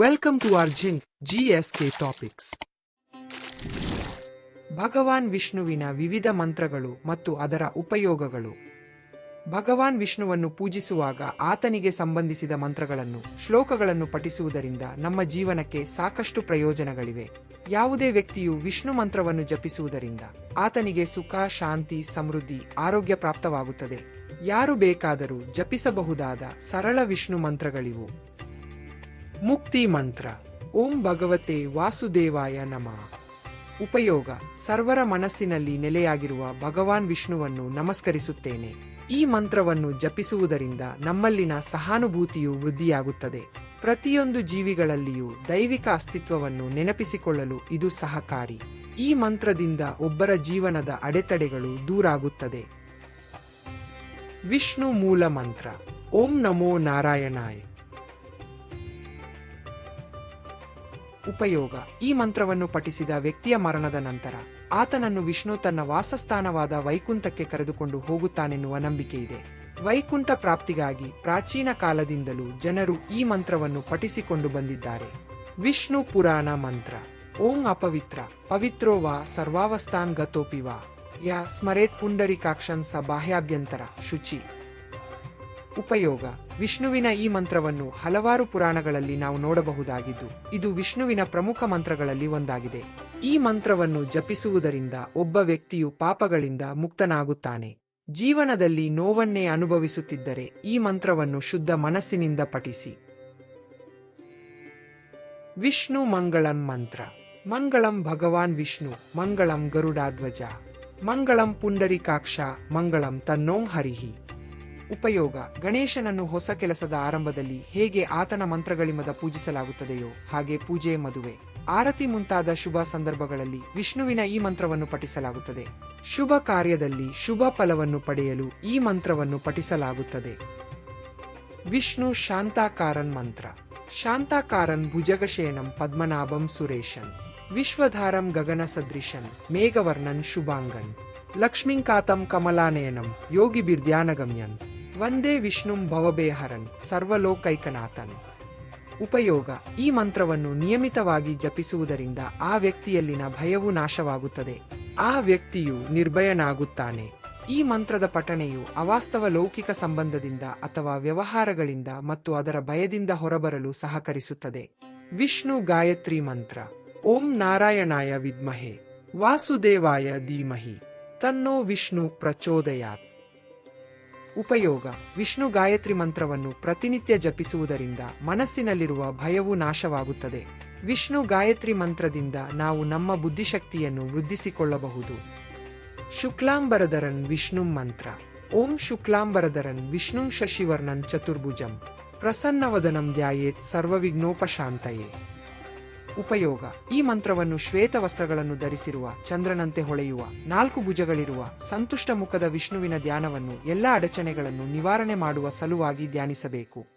Welcome to our GSK Topics. ಭಗವಾನ್ ವಿಷ್ಣುವಿನ ವಿವಿಧ ಮಂತ್ರಗಳು ಮತ್ತು ಅದರ ಉಪಯೋಗಗಳು. ಭಗವಾನ್ ವಿಷ್ಣುವನ್ನು ಪೂಜಿಸುವಾಗ ಆತನಿಗೆ ಸಂಬಂಧಿಸಿದ ಮಂತ್ರಗಳನ್ನು, ಶ್ಲೋಕಗಳನ್ನು ಪಠಿಸುವುದರಿಂದ ನಮ್ಮ ಜೀವನಕ್ಕೆ ಸಾಕಷ್ಟು ಪ್ರಯೋಜನಗಳಿವೆ. ಯಾವುದೇ ವ್ಯಕ್ತಿಯು ವಿಷ್ಣು ಮಂತ್ರವನ್ನು ಜಪಿಸುವುದರಿಂದ ಆತನಿಗೆ ಸುಖ, ಶಾಂತಿ, ಸಮೃದ್ಧಿ, ಆರೋಗ್ಯ ಪ್ರಾಪ್ತವಾಗುತ್ತದೆ. ಯಾರು ಬೇಕಾದರೂ ಜಪಿಸಬಹುದಾದ ಸರಳ ವಿಷ್ಣು ಮಂತ್ರಗಳಿವು. ಮುಕ್ತಿ ಮಂತ್ರ. ಓಂ ಭಗವತೆ ವಾಸುದೇವಾಯ ನಮಃ. ಉಪಯೋಗ. ಸರ್ವರ ಮನಸ್ಸಿನಲ್ಲಿ ನೆಲೆಯಾಗಿರುವ ಭಗವಾನ್ ವಿಷ್ಣುವನ್ನು ನಮಸ್ಕರಿಸುತ್ತೇನೆ. ಈ ಮಂತ್ರವನ್ನು ಜಪಿಸುವುದರಿಂದ ನಮ್ಮಲ್ಲಿನ ಸಹಾನುಭೂತಿಯು ವೃದ್ಧಿಯಾಗುತ್ತದೆ. ಪ್ರತಿಯೊಂದು ಜೀವಿಗಳಲ್ಲಿಯೂ ದೈವಿಕ ಅಸ್ತಿತ್ವವನ್ನು ನೆನಪಿಸಿಕೊಳ್ಳಲು ಇದು ಸಹಕಾರಿ. ಈ ಮಂತ್ರದಿಂದ ಒಬ್ಬರ ಜೀವನದ ಅಡೆತಡೆಗಳು ದೂರಾಗುತ್ತದೆ. ವಿಷ್ಣು ಮೂಲ ಮಂತ್ರ. ಓಂ ನಮೋ ನಾರಾಯಣಾಯ. ಉಪಯೋಗ. ಈ ಮಂತ್ರವನ್ನು ಪಠಿಸಿದ ವ್ಯಕ್ತಿಯ ಮರಣದ ನಂತರ, ಆತನನ್ನು ವಿಷ್ಣು ತನ್ನ ವಾಸಸ್ಥಾನವಾದ ವೈಕುಂಠಕ್ಕೆ ಕರೆದುಕೊಂಡು ಹೋಗುತ್ತಾನೆನ್ನುವ ನಂಬಿಕೆ ಇದೆ. ವೈಕುಂಠ ಪ್ರಾಪ್ತಿಗಾಗಿ ಪ್ರಾಚೀನ ಕಾಲದಿಂದಲೂ ಜನರು ಈ ಮಂತ್ರವನ್ನು ಪಠಿಸಿಕೊಂಡು ಬಂದಿದ್ದಾರೆ. ವಿಷ್ಣು ಪುರಾಣ ಮಂತ್ರ. ಓಂ ಅಪವಿತ್ರ. ಪವಿತ್ರೋ ವಾ ಸರ್ವಾವಸ್ಥಾನ್ ಗತೋಪಿ ವಾ. ಯಾ ಸ್ಮರೇತ್ ಪುಂಡರಿಕಾಕ್ಷನ್ ಸ ಬಾಹ್ಯಾಭ್ಯಂತರ ಶುಚಿ. ಉಪಯೋಗ. ವಿಷ್ಣುವಿನ ಈ ಮಂತ್ರವನ್ನು ಹಲವಾರು ಪುರಾಣಗಳಲ್ಲಿ ನಾವು ನೋಡಬಹುದಾಗಿದ್ದು, ಇದು ವಿಷ್ಣುವಿನ ಪ್ರಮುಖ ಮಂತ್ರಗಳಲ್ಲಿ ಒಂದಾಗಿದೆ. ಈ ಮಂತ್ರವನ್ನು ಜಪಿಸುವುದರಿಂದ ಒಬ್ಬ ವ್ಯಕ್ತಿಯು ಪಾಪಗಳಿಂದ ಮುಕ್ತನಾಗುತ್ತಾನೆ. ಜೀವನದಲ್ಲಿ ನೋವನ್ನೇ ಅನುಭವಿಸುತ್ತಿದ್ದರೆ ಈ ಮಂತ್ರವನ್ನು ಶುದ್ಧ ಮನಸ್ಸಿನಿಂದ ಪಠಿಸಿ. ವಿಷ್ಣು ಮಂಗಳಂ ಮಂತ್ರ. ಮಂಗಳಂ ಭಗವಾನ್ ವಿಷ್ಣು, ಮಂಗಳಂ ಗರುಡಾಧ್ವಜ. ಮಂಗಳಂ ಪುಂಡರಿಕಾಕ್ಷ, ಮಂಗಳಂ ತನ್ನೋಂ ಹರಿಹಿ. ಉಪಯೋಗ. ಗಣೇಶನನ್ನು ಹೊಸ ಕೆಲಸದ ಆರಂಭದಲ್ಲಿ ಹೇಗೆ ಆತನ ಮಂತ್ರಗಳಿಮದ ಪೂಜಿಸಲಾಗುತ್ತದೆಯೋ ಹಾಗೆ ಪೂಜೆ ಮದುವೆ. ಆರತಿ ಮುಂತಾದ ಶುಭ ಸಂದರ್ಭಗಳಲ್ಲಿ ವಿಷ್ಣುವಿನ ಈ ಮಂತ್ರವನ್ನು ಪಠಿಸಲಾಗುತ್ತದೆ. ಶುಭ ಕಾರ್ಯದಲ್ಲಿ ಶುಭ ಫಲವನ್ನು ಪಡೆಯಲು ಈ ಮಂತ್ರವನ್ನು ಪಠಿಸಲಾಗುತ್ತದೆ. ವಿಷ್ಣು ಶಾಂತಾಕಾರನ್ ಮಂತ್ರ. ಶಾಂತಾಕಾರನ್ ಭುಜಗಶೇನಂ ಪದ್ಮನಾಭಂ ಸುರೇಶನ್. ವಿಶ್ವಧಾರಂ ಗಗನ ಸದೃಶನ್. ಮೇಘವರ್ಣನ್ ಶುಭಾಂಗನ್. ಲಕ್ಷ್ಮೀಂಕಾತಂ ಕಮಲಾನಯನಂ ಯೋಗಿ ಬಿರ್ಧ್ಯಾನಗಮ್ಯನ್ ವಂದೇ ವಿಷ್ಣುಂ ಭವಬೇಹರನ್ ಸರ್ವಲೋಕೈಕನಾಥನ್. ಉಪಯೋಗ, ಈ ಮಂತ್ರವನ್ನು ನಿಯಮಿತವಾಗಿ ಜಪಿಸುವುದರಿಂದ ಆ ವ್ಯಕ್ತಿಯಲ್ಲಿನ ಭಯವು ನಾಶವಾಗುತ್ತದೆ. ಆ ವ್ಯಕ್ತಿಯು ನಿರ್ಭಯನಾಗುತ್ತಾನೆ. ಈ ಮಂತ್ರದ ಪಠಣೆಯು ಅವಾಸ್ತವ ಲೌಕಿಕ ಸಂಬಂಧದಿಂದ ಅಥವಾ ವ್ಯವಹಾರಗಳಿಂದ ಮತ್ತು ಅದರ ಭಯದಿಂದ ಹೊರಬರಲು ಸಹಕರಿಸುತ್ತದೆ. ವಿಷ್ಣು ಗಾಯತ್ರಿ ಮಂತ್ರ, ಓಂ ನಾರಾಯಣಾಯ ವಿದ್ಮಹೆ, ವಾಸುದೇವಾಯ ಧೀಮಹಿ, ತನ್ನೋ ವಿಷ್ಣು ಪ್ರಚೋದಯಾತ್. ಉಪಯೋಗ. ವಿಷ್ಣು ಗಾಯತ್ರಿ ಮಂತ್ರವನ್ನು ಪ್ರತಿನಿತ್ಯ ಜಪಿಸುವುದರಿಂದ ಮನಸ್ಸಿನಲ್ಲಿರುವ ಭಯವು ನಾಶವಾಗುತ್ತದೆ. ವಿಷ್ಣು ಗಾಯತ್ರಿ ಮಂತ್ರದಿಂದ ನಾವು ನಮ್ಮ ಬುದ್ಧಿಶಕ್ತಿಯನ್ನು ವೃದ್ಧಿಸಿಕೊಳ್ಳಬಹುದು. ಶುಕ್ಲಾಂಬರಧರನ್ ವಿಷ್ಣು ಮಂತ್ರ. ಓಂ ಶುಕ್ಲಾಂಬರಧರನ್ ವಿಷ್ಣು ಶಶಿವರ್ಣನ್ ಚತುರ್ಭುಜಂ. ಪ್ರಸನ್ನವದನಂ ಧ್ಯಾಯೇತ್ ಸರ್ವವಿಘ್ನೋಪಶಾಂತಯೇ. ಉಪಯೋಗ. ಈ ಮಂತ್ರವನ್ನು ಶ್ವೇತ ವಸ್ತ್ರಗಳನ್ನು ಧರಿಸಿರುವ, ಚಂದ್ರನಂತೆ ಹೊಳೆಯುವ, ನಾಲ್ಕು ಭುಜಗಳಿರುವ, ಸಂತುಷ್ಟ ಮುಖದ ವಿಷ್ಣುವಿನ ಧ್ಯಾನವನ್ನು ಎಲ್ಲ ಅಡಚಣೆಗಳನ್ನು ನಿವಾರಣೆ ಮಾಡುವ ಸಲುವಾಗಿ ಧ್ಯಾನಿಸಬೇಕು.